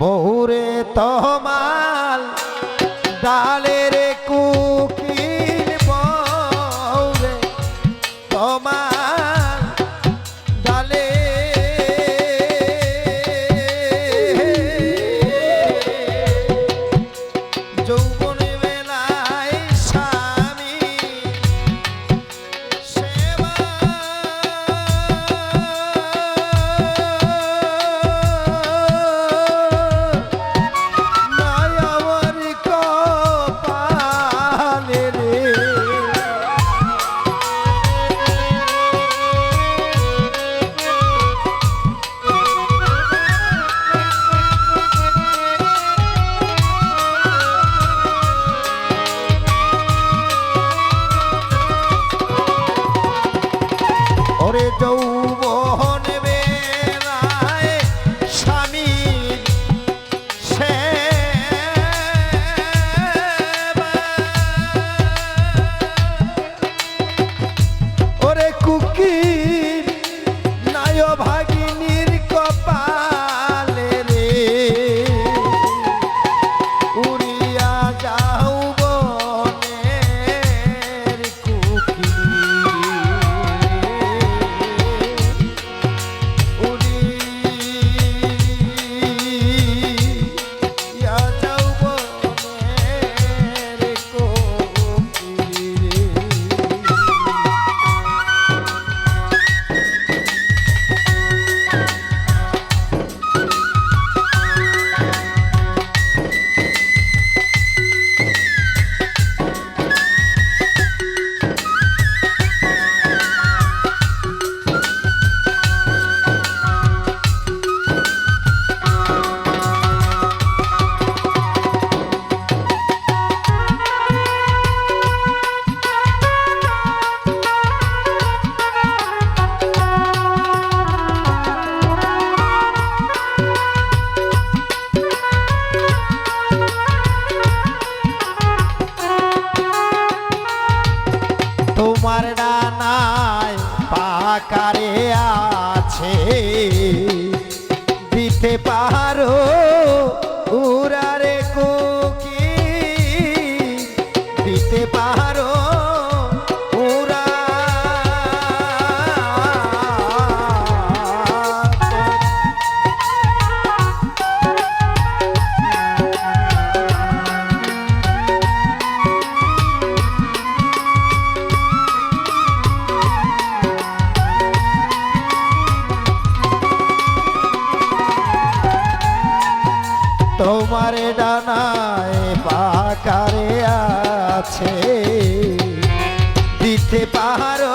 বহুরে তহমাল ডালে ডানায় পাকারে আছে। আকারে আছে। দিতে পাহাড়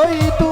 হই তু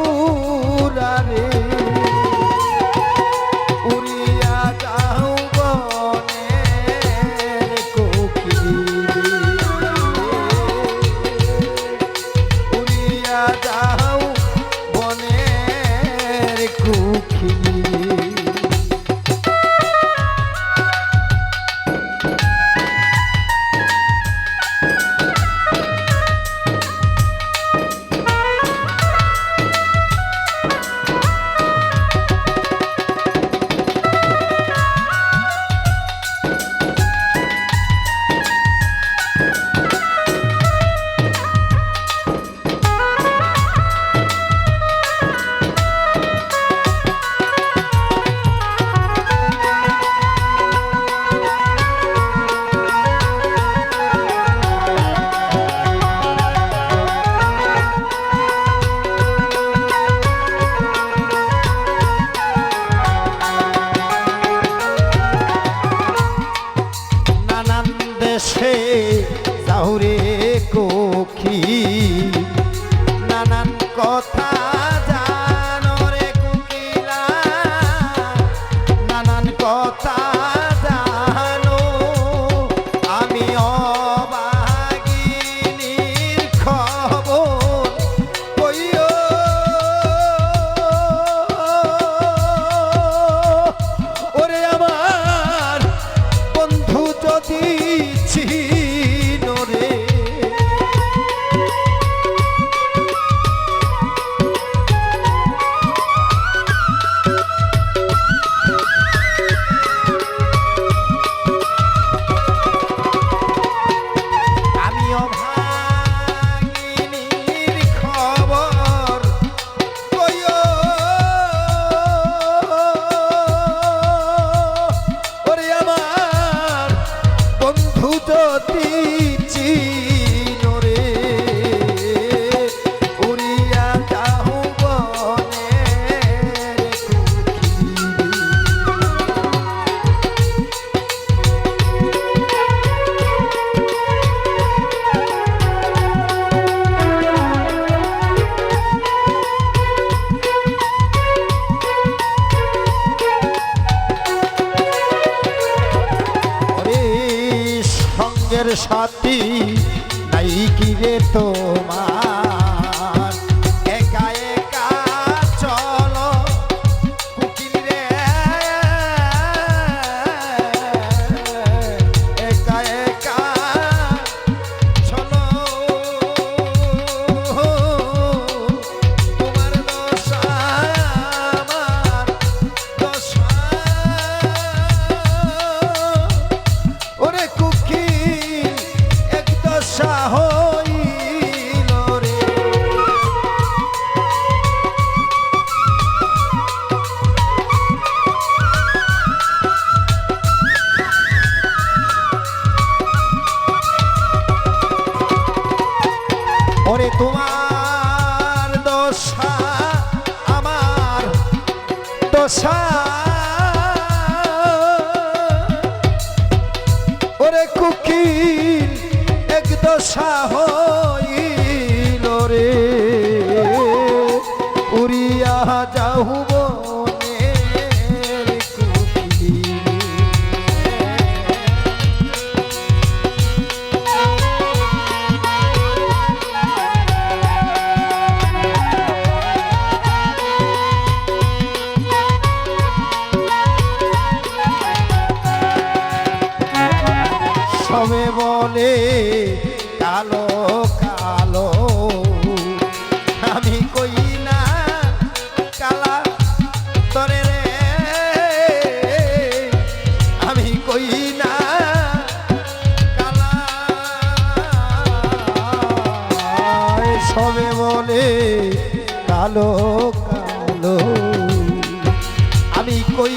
ওরে তোমার দশা আমার দশা। ওরে কুকিল এক দশা হইল রে। উড়িয়া যাহু বলে, কালো কালো। আমি কই না কালা তরে রে? আমি কই না কালা। সবে বলে, কালো কালো। আমি কই